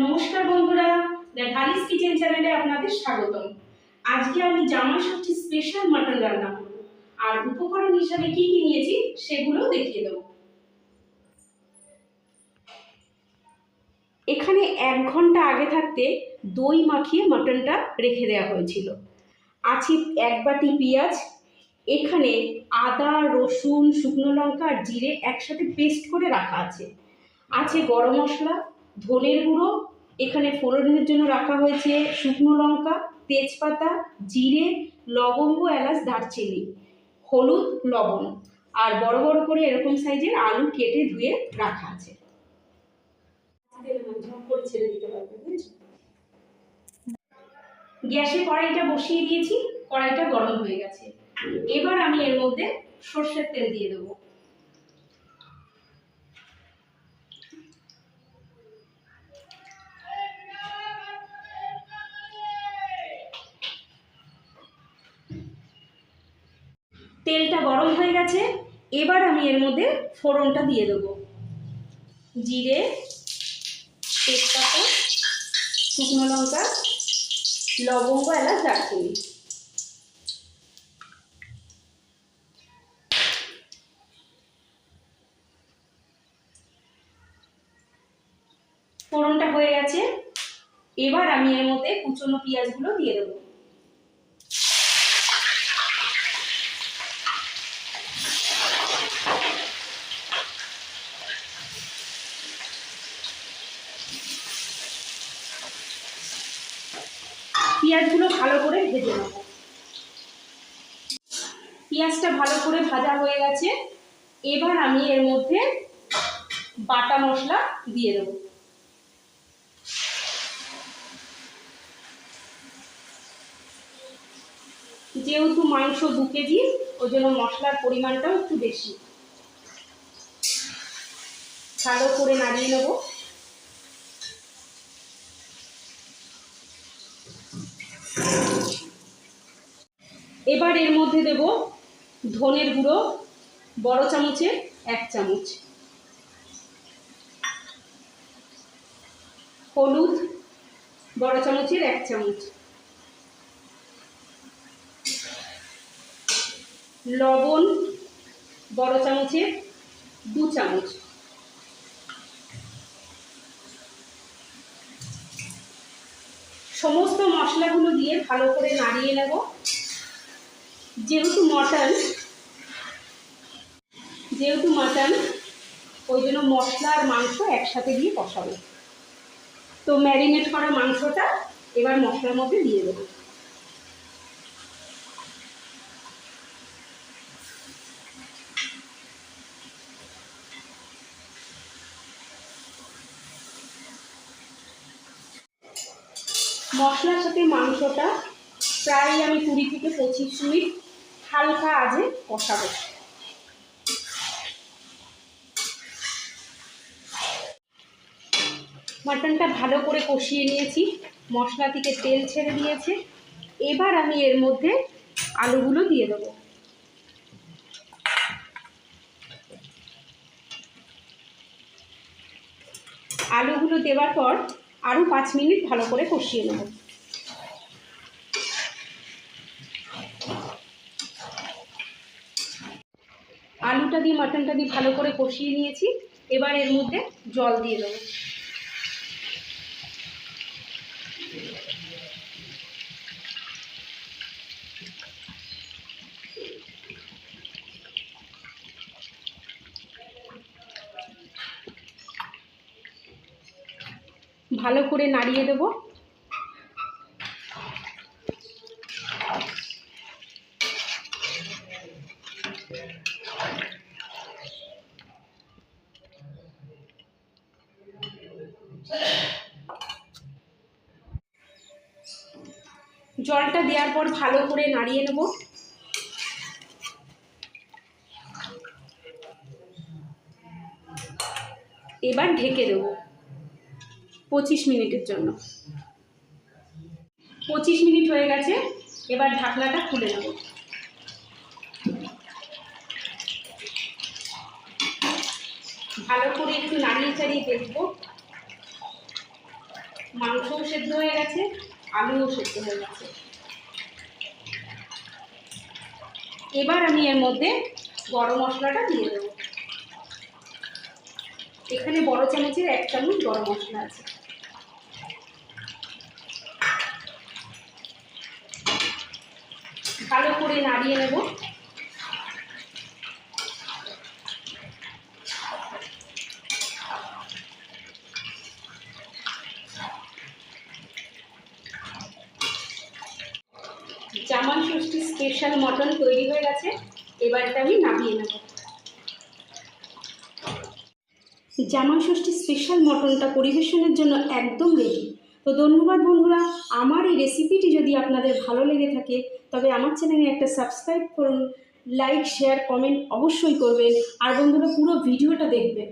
নমস্কার বন্ধুরা, the kitchen চ্যানেলে আপনাদের স্বাগতম। আজকে আমি জামা ষষ্ঠী স্পেশাল মাটন রান্না করব। আর উপকরণ হিসাবে কি কি নিয়েছি সেগুলো দেখিয়ে দেবো। এখানে এক ঘণ্টা আগে থাকতে দই মাখিয়ে মাটনটা রেখে দেওয়া হয়েছিল। আছে এক বাটি পেঁয়াজ, এখানে আদা, রসুন, শুকনো লঙ্কা আর জিরে একসাথে পেস্ট করে রাখা আছে। আছে গরম মশলা ধনের গুঁড়ো, এখানে ফোড়নের জন্য রাখা হয়েছে শুকনো লঙ্কা, তেজপাতা, জিরে, লবঙ্গ, এলাচ, দারচিনি, হলুদ, লবণ। আর বড় বড় করে এরকম সাইজের আলু কেটে ধুয়ে রাখা আছে। গ্যাসে কড়াইটা বসিয়ে দিয়েছি, কড়াইটা গরম হয়ে গেছে। এবার আমি এর মধ্যে সর্ষের তেল দিয়ে দেবো। তেলটা গরম হয়ে গেছে, এবার আমি এর মধ্যে ফোড়নটা দিয়ে দেবো। জিরে, তেজপাতা, শুকনো লঙ্কা, লবঙ্গ, এলাচ, দারচিনি। ফোড়নটা হয়ে গেছে, এবার আমি এর মধ্যে কুচনো পেঁয়াজগুলো দিয়ে দেবো। পেঁয়াজগুলো ভালো করে ভেজে নেব। পেঁয়াজটা ভালো করে ভাজা হয়ে গেছে। এবার আমি এর মধ্যে বাটা মশলা দিয়ে দেবো। যেহেতু মাংস দু কেজি, ওই জন্য মশলার পরিমাণটাও একটু বেশি। ভালো করে নাড়িয়ে নেব। এবার এর মধ্যে দেব ধনের গুঁড়ো, বড় চামচে এক চামচ। হলুদ, বড় চামচের এক চামচ। লবণ, বড় চামচের দু চামচ। সমস্ত মশলাগুলো দিয়ে ভালো করে নাড়িয়ে নেব। যেহেতু মটন যেহেতু মটন, ওই জন্য মশলা আর মাংস একসাথে দিয়ে কষাবো। তো ম্যারিনেট করা মাংসটা এবার মশলার মধ্যে দিয়ে দেবো। মশলার সাথে মাংসটা প্রায় আমি কুড়ি থেকে পঁচিশ মিনিট হালকা আজে কষাবো। মাটনটা ভালো করে কষিয়ে নিয়েছি, মশলা থেকে তেল ছেড়ে দিয়েছে। এবার আমি এর মধ্যে আলুগুলো দিয়ে দেবো। আলুগুলো দেওয়ার পর আরও পাঁচ মিনিট ভালো করে কষিয়ে নেব। আলুটা দিয়ে, মাটনটা দিয়ে ভালো করে কষিয়ে নিয়েছি। এবার এর মধ্যে জল দিয়ে দেবো। ভালো করে নাড়িয়ে দেবো। জলটা দেওয়ার পর ভালো করে নাড়িয়ে নেব। এবার ঢেকে দেবো। পঁচিশ মিনিটের জন্য। পঁচিশ মিনিট হয়ে গেছে, এবার ঢাকনাটা খুলে নেব। ভালো করে একটু নাড়িয়ে চাড়িয়ে দেখব। মাংসও সেদ্ধ হয়ে গেছে, আলুও সেদ্ধ হয়ে গেছে। এবার আমি এর মধ্যে গরম মশলাটা দিয়ে দেবো। এখানে বড় চামচের এক চামচ গরম মশলা আছে। ভালো করে নাড়িয়ে নেব। জামান ষষ্ঠী স্পেশাল মটন তৈরি হয়ে গেছে। এবার এটা আমি নামিয়ে নেব। জামাই ষষ্ঠী স্পেশাল মটনটা পরিবেশনের জন্য একদম রেডি তো ধন্যবাদ বন্ধুরা, আমার এই রেসিপিটি যদি আপনাদের ভালো লেগে থাকে, তবে আমার চ্যানেলে একটা সাবস্ক্রাইব করুন লাইক শেয়ার কমেন্ট অবশ্যই করবেন, আর বন্ধুরা পুরো ভিডিওটা দেখবেন।